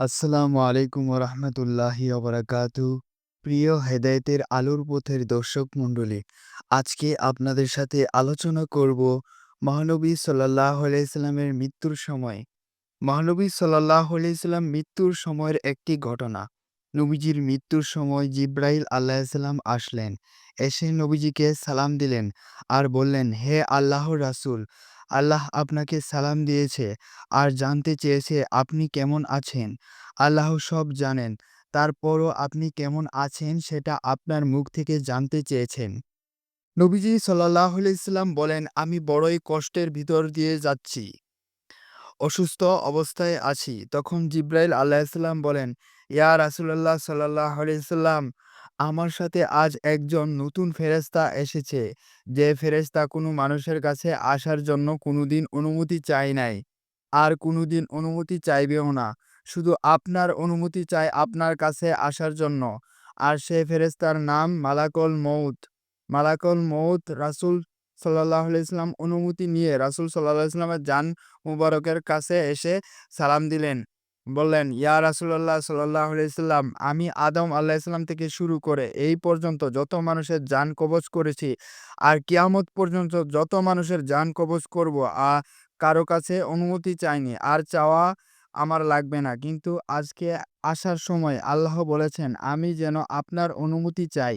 আসসালামু আলাইকুম রহমতুল্লাহি ওবরাকাতু। প্রিয় হেদায়েতের আলোর পথের দর্শক মণ্ডলী, আজকে আপনাদের সাথে আলোচনা করব মহানবী সাল্লাহ আলাইসাল্লামের মৃত্যুর সময়। মহানবী সাল্লাহ আলাইসাল্লাম মৃত্যুর সময়ের একটি ঘটনা। নবীজির মৃত্যুর সময় জিব্রাইল আল্লাহিসাল্লাম আসলেন। এসে নবীজিকে সালাম দিলেন আর বললেন, হে আল্লাহ রাসূল আল্লাহ আপনাকে সালাম দিয়েছে আর জানতে চেয়েছে আপনি কেমন আছেন। আল্লাহ সব জানেন, তারপরও আপনি কেমন আছেন সেটা আপনার মুখ থেকে জানতে চেয়েছেন। নবীজি সাল্লাহ ইসলাম বলেন, আমি বড়ই কষ্টের ভিতর দিয়ে যাচ্ছি। অসুস্থ অবস্থায় আছি। তখন জিব্রাইল আল্লাহ ইসলাম বলেন, ইয়া রাসুলাল্লাহ সাল্লাহ আলাইসাল্লাম আমার সাথে আজ একজন নতুন ফেরেশতা এসেছে, যে ফেরেশতা কোনো মানুষের কাছে আসার জন্য কোনোদিন অনুমতি চায় নাই। আর কোনোদিন অনুমতি চাইবেও না। শুধু আপনার অনুমতি চায় আপনার কাছে আসার জন্য। আর সে ফেরেশতার নাম মালাকল মৌত মালাকল মৌত রাসূল সাল্লাল্লাহু ইসলাম অনুমতি নিয়ে রাসূল সাল্লাল্লাহু ইসলামের জান মুবারকের কাছে এসে সালাম দিলেন। বললেন, ইয়া রাসূলুল্লাহ সাল্লাল্লাহু আলাইহি আমি আদম আলাইহিস সালাম থেকে শুরু করে এই পর্যন্ত যত মানুষের জান কবজ করেছি, আর কিয়ামত পর্যন্ত যত মানুষের জান কবজ করব, আ কারও কাছে অনুমতি চাইনি, আর চাওয়া আমার লাগবে না। কিন্তু আজকে আসার সময় আল্লাহ বলেছেন, আমি যেন আপনার অনুমতি চাই।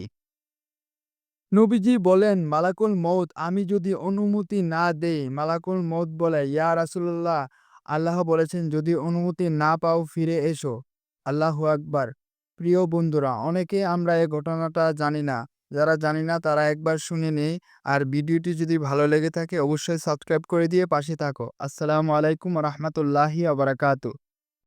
নবীজি বলেন, মালাকুল মৌত আমি যদি অনুমতি না দেই, মালাকুল মৌত বলে, ইয়া রাসূলুল্লাহ আল্লাহ বলেছেন, যদি অনুমতি না পাও, ফিরে এসো। আল্লাহ আকবার। প্রিয় বন্ধুরা, অনেকে আমরা এই ঘটনাটা জানি না। যারা জানি না, তারা একবার শুনে নেই। আর ভিডিওটি যদি ভালো লেগে থাকে, অবশ্যই সাবস্ক্রাইব করে দিয়ে পাশে থাকো। আসসালামু আলাইকুম রহমতুল্লাহি আবরাকাতু